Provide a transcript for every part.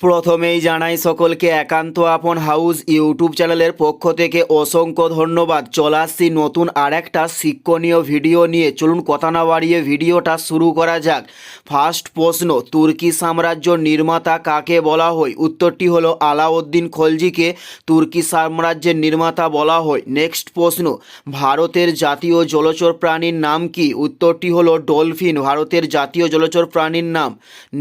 প্রথমেই জানাই সকলকে একান্ত আপন হাউস ইউটিউব চ্যানেলের পক্ষ থেকে অসংখ্য ধন্যবাদ। চলে আসছি নতুন আর একটা শিক্ষণীয় ভিডিও নিয়ে। চলুন কথা না বাড়িয়ে ভিডিওটা শুরু করা যাক। ফার্স্ট প্রশ্ন, তুর্কি সাম্রাজ্য নির্মাতা কাকে বলা হয়? উত্তরটি হলো আলাউদ্দিন খলজিকে তুর্কি সাম্রাজ্যের নির্মাতা বলা হয়। নেক্সট প্রশ্ন, ভারতের জাতীয় জলচর প্রাণীর নাম কি? উত্তরটি হলো ডলফিন, ভারতের জাতীয় জলচর প্রাণীর নাম।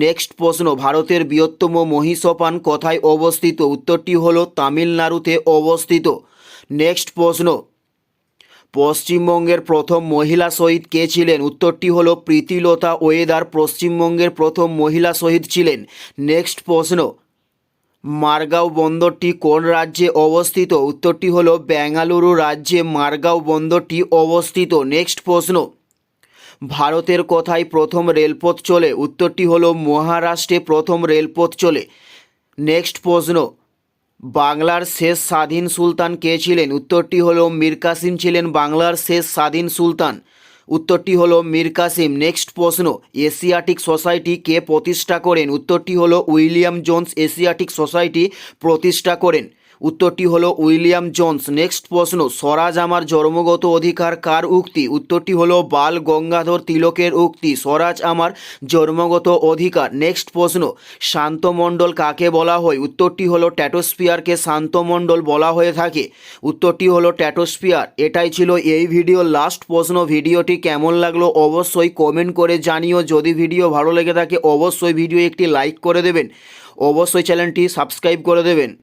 নেক্সট প্রশ্ন, ভারতের বৃহত্তম মহিষপান কোথায় অবস্থিত। উত্তরটি হলো তামিলনাড়ুতে অবস্থিত। নেক্সট প্রশ্ন। পশ্চিমবঙ্গের প্রথম মহিলা শহীদ কে ছিলেন? উত্তরটি হলো প্রীতিলতা ওয়েদার, পশ্চিমবঙ্গের প্রথম মহিলা শহীদ ছিলেন। নেক্সট প্রশ্ন। মারগাঁও বন্দরটি কোন রাজ্যে অবস্থিত? উত্তরটি হলো বেঙ্গালুরু রাজ্যে মারগাঁও বন্দরটি অবস্থিত। নেক্সট প্রশ্ন। ভারতের কথায় প্রথম রেলপথ চলে, উত্তরটি হলো মহারাষ্ট্রে প্রথম রেলপথ চলে। নেক্সট প্রশ্ন, বাংলার শেষ স্বাধীন সুলতান কে ছিলেন? উত্তরটি হলো মীর কাসিম ছিলেন বাংলার শেষ স্বাধীন সুলতান। উত্তরটি হলো মীর কাসিম। নেক্সট প্রশ্ন, এশিয়াটিক সোসাইটি কে প্রতিষ্ঠা করেন? উত্তরটি হলো উইলিয়াম জোন্স এশিয়াটিক সোসাইটি প্রতিষ্ঠা করেন। উত্তরটি হলো উইলিয়াম জোন্স। নেক্সট প্রশ্ন, স্বরাজ আমার জন্মগত অধিকার কার উক্তি? উত্তরটি হলো বাল গঙ্গাধর তিলকের উক্তি, স্বরাজ আমার জন্মগত অধিকার। নেক্সট প্রশ্ন, শান্তমণ্ডল কাকে বলা হয়? উত্তরটি হলো ট্যাটোস্পিয়ারকে শান্তমণ্ডল বলা হয়ে থাকে। উত্তরটি হলো ট্যাটোস্পিয়ার এটাই ছিল এই ভিডিও। লাস্ট প্রশ্ন, ভিডিওটি কেমন লাগল অবশ্যই কমেন্ট করে জানিও। যদি ভিডিও ভালো লেগে থাকে, অবশ্যই ভিডিও একটি লাইক করে দেবেন। অবশ্যই চ্যানেলটি সাবস্ক্রাইব করে দেবেন।